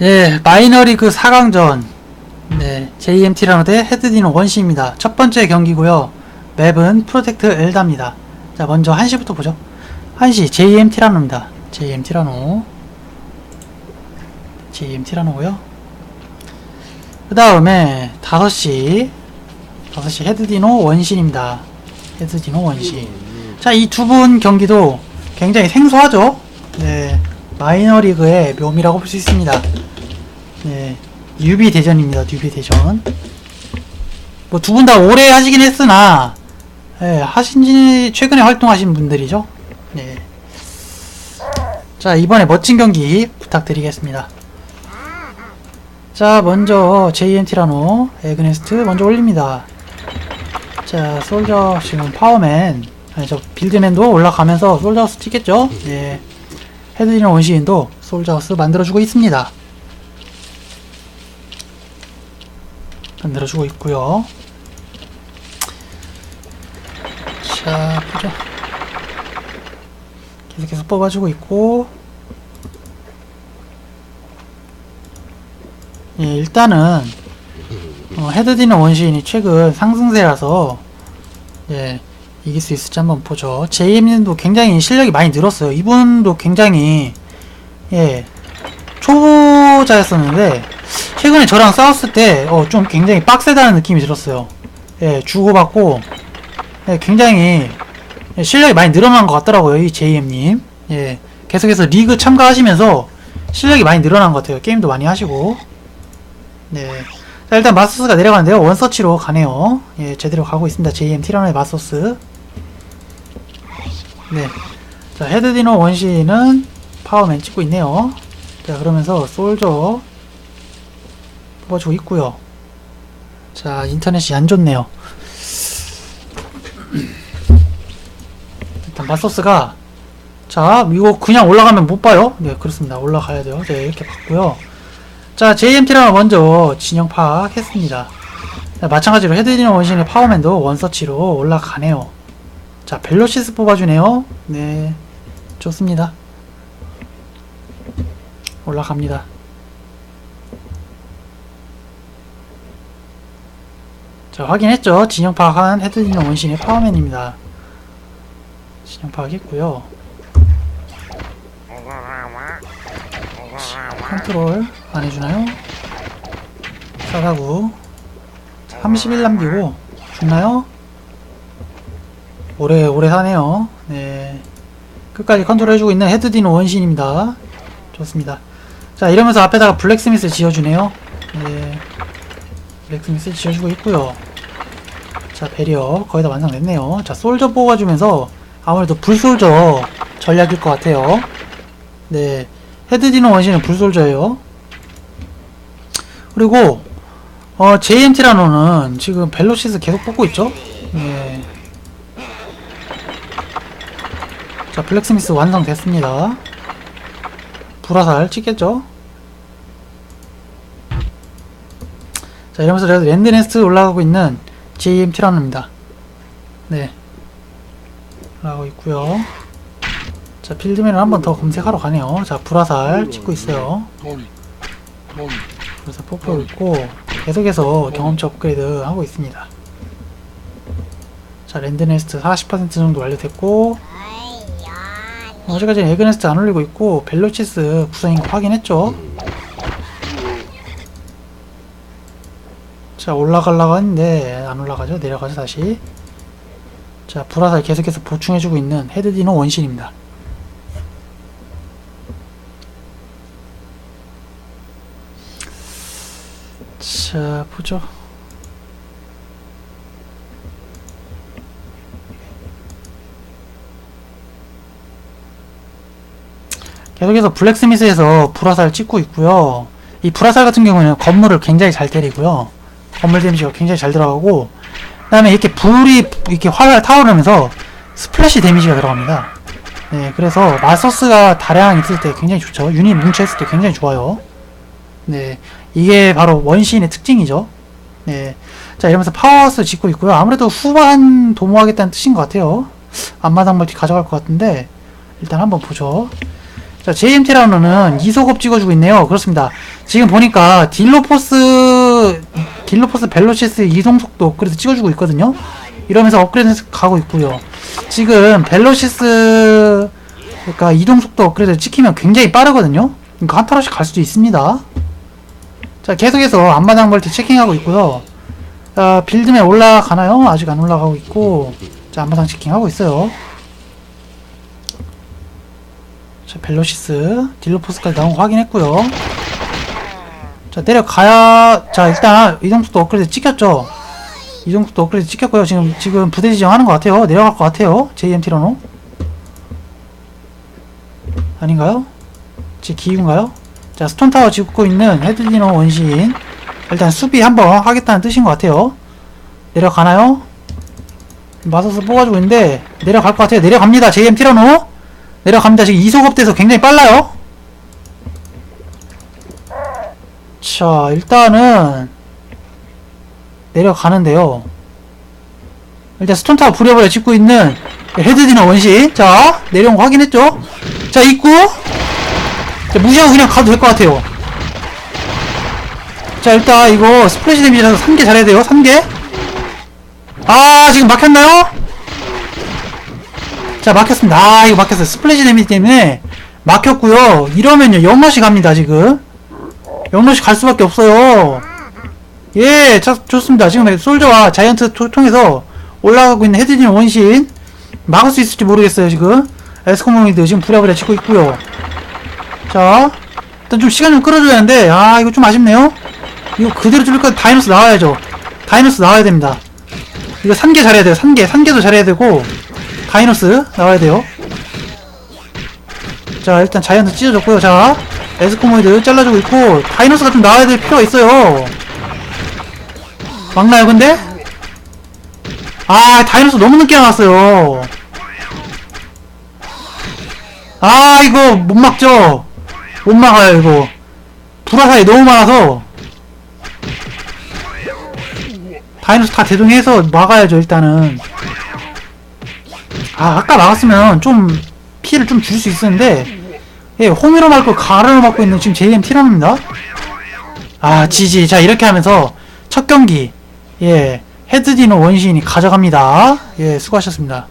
예, 마이너리그 4강전. 네, JM 티라노 대 헤드디노 원시입니다. 첫 번째 경기고요. 맵은 프로젝트 엘다입니다. 자, 먼저 1시부터 보죠. 1시 JM 티라노입니다. JM 티라노. JM 티라노고요. 그 다음에 5시 5시 헤드디노 원신입니다. 헤드디노 원신. 자, 이 두 분 경기도 굉장히 생소하죠? 네. 마이너리그의 묘미라고 볼 수 있습니다. 네. 뉴비 대전입니다. 뉴비 대전. 뭐 두 분 다 오래 하시긴 했으나, 예, 하신지, 최근에 활동하신 분들이죠. 네. 자, 이번에 멋진 경기 부탁드리겠습니다. 자, 먼저 JM 티라노, 에그네스트 먼저 올립니다. 자, 솔저 지금 파워맨, 아니 저 빌드맨도 올라가면서 솔저하우스 찍겠죠? 예. 헤드리너 원시인도 솔저하우스 만들어주고 있습니다. 만들어주고 있고요. 자, 보죠. 계속해서 뽑아주고 있고, 예, 일단은 어, 헤드디너 원시인이 최근 상승세라서 예, 이길 수 있을지 한번 보죠. JM님도 굉장히 실력이 많이 늘었어요. 이분도 굉장히 예 초보자였었는데 최근에 저랑 싸웠을 때 어, 좀 굉장히 빡세다는 느낌이 들었어요. 예, 주고받고 예, 굉장히 예, 실력이 많이 늘어난 것 같더라고요. 이 JM님. 예, 계속해서 리그 참가하시면서 실력이 많이 늘어난 것 같아요. 게임도 많이 하시고. 네. 자, 일단 마소스가 내려가는데요. 원서치로 가네요. 예, 제대로 가고 있습니다. JM 티라노의 마소스. 네. 자, 헤드디노 원시는 파워맨 찍고 있네요. 자, 그러면서 솔저 뽑아주고 있고요. 자, 인터넷이 안 좋네요. 일단 마소스가 자, 이거 그냥 올라가면 못 봐요. 네, 그렇습니다. 올라가야 돼요. 네, 이렇게 봤고요. 자, JMT랑 먼저 진영 파악했습니다. 자, 마찬가지로 헤드디너 원신의 파워맨도 원서치로 올라가네요. 자, 벨로시스 뽑아주네요. 네, 좋습니다. 올라갑니다. 자, 확인했죠? 진영 파악한 헤드디너 원신의 파워맨입니다. 진영 파악했고요. 컨트롤 안 해주나요? 사사구 30일 남기고 죽나요? 오래 오래 사네요. 네. 끝까지 컨트롤 해주고 있는 헤드디노 원신입니다. 좋습니다. 자 이러면서 앞에다가 블랙스미스 지어주네요. 네. 블랙스미스 지어주고 있고요. 자 배리어 거의 다 완성됐네요. 자 솔저 뽑아주면서 아무래도 불솔저 전략일 것 같아요. 네. 헤드디노 원신은 불솔저예요. 그리고 어, JMT라노는 지금 벨로시스 계속 뽑고 있죠? 예. 자, 블랙스미스 완성됐습니다. 불화살 찍겠죠? 자, 이러면서 랜드네스트 올라가고 있는 JMT라노입니다. 네. 올라가고 있고요 자, 필드맨을 한 번 더 검색하러 가네요. 자, 불화살 찍고 있어요. 그래서 뽑고 있고, 계속해서 경험치 업그레이드 하고 있습니다. 자, 랜드네스트 40% 정도 완료됐고, 어제까지는 에그네스트 안 올리고 있고, 벨로치스 구성인 거 확인했죠? 자, 올라가려고 했는데, 안 올라가죠? 내려가죠, 다시. 자, 불화살 계속해서 보충해주고 있는 헤드디노 원신입니다. 자, 보죠. 계속해서 블랙스미스에서 불화살 찍고 있고요. 이 불화살 같은 경우는 건물을 굉장히 잘 때리고요. 건물 데미지가 굉장히 잘 들어가고, 그 다음에 이렇게 불이 이렇게 활활 타오르면서 스플래시 데미지가 들어갑니다. 네, 그래서 마소스가 다량 있을 때 굉장히 좋죠. 유닛 뭉쳐 있을 때 굉장히 좋아요. 네, 이게 바로 원시인의 특징이죠. 네. 자, 이러면서 파워하우스 짓고 있고요. 아무래도 후반 도모하겠다는 뜻인 것 같아요. 앞마당 멀티 가져갈 것 같은데, 일단 한번 보죠. 자, JMT라노는 이소급 찍어주고 있네요. 그렇습니다. 지금 보니까 딜로포스 딜로포스 벨로시스 이동 속도 업그레이드 찍어주고 있거든요. 이러면서 업그레이드 가고 있고요. 지금 벨로시스 그러니까 이동 속도 업그레이드 찍히면 굉장히 빠르거든요. 그러니까 한 타로씩 갈 수도 있습니다. 자 계속해서 앞마당 멀티 체킹하고 있고요. 자 빌드맨 올라가나요? 아직 안 올라가고 있고 자 앞마당 체킹하고 있어요. 자 벨로시스 딜로포스까지 나온 거 확인했고요. 자 내려가야 자 일단 이동속도 업그레이드 찍혔죠? 이동속도 업그레이드 찍혔고요. 지금 지금 부대 지정하는 것 같아요. 내려갈 것 같아요. JM 티러노. 아닌가요? 제 기인가요? 자 스톤타워 짓고 있는 헤드디너 원시인. 일단 수비 한번 하겠다는 뜻인 것 같아요. 내려가나요? 맞아서 뽑아주고 있는데 내려갈 것 같아요. 내려갑니다. JM 티러노 내려갑니다 지금 이소급 돼서 굉장히 빨라요 자, 일단은 내려가는데요. 일단 스톤타워 부려버려 짓고 있는 헤드디너 원시. 자, 내려온 거 확인했죠? 자, 있고. 자, 무시하고 그냥 가도 될 것 같아요. 자, 일단 이거 스플래시 데미지라서 3개 잘해야 돼요. 3개. 아, 지금 막혔나요? 자, 막혔습니다. 아, 이거 막혔어요. 스플래시 데미지 때문에 막혔고요. 이러면요, 연맛이 갑니다, 지금. 영러시 갈 수밖에 없어요. 예, 자, 좋습니다. 지금 솔저와 자이언트 토- 통해서 올라가고 있는 헤드진 원신 막을 수 있을지 모르겠어요, 지금. 에스코모이드 지금 부랴부랴 치고 있고요. 자, 일단 좀 시간 좀 끌어줘야 하는데, 아, 이거 좀 아쉽네요. 이거 그대로 거 다이노스 나와야죠. 다이노스 나와야 됩니다. 이거 3개 잘해야 돼요. 3개, 3개도 잘해야 되고, 다이노스 나와야 돼요. 자, 일단 자이언트 찢어졌고요. 자, 에스코모이드 잘라주고 있고 다이노스가 좀 나와야 될 필요가 있어요 막나요 근데? 아 다이노스 너무 늦게 나왔어요 아 이거 못 막죠 못 막아요 이거 불화살이 너무 많아서 다이노스 다 대동해서 막아야죠 일단은 아 아까 막았으면 좀 피해를 좀줄수 있었는데 예, 홈으로 말고 가르로 맞고 있는 지금 JM 티라노입니다. 아, 지지. 자, 이렇게 하면서 첫 경기, 예, 헤드디노 원시인이 가져갑니다. 예, 수고하셨습니다.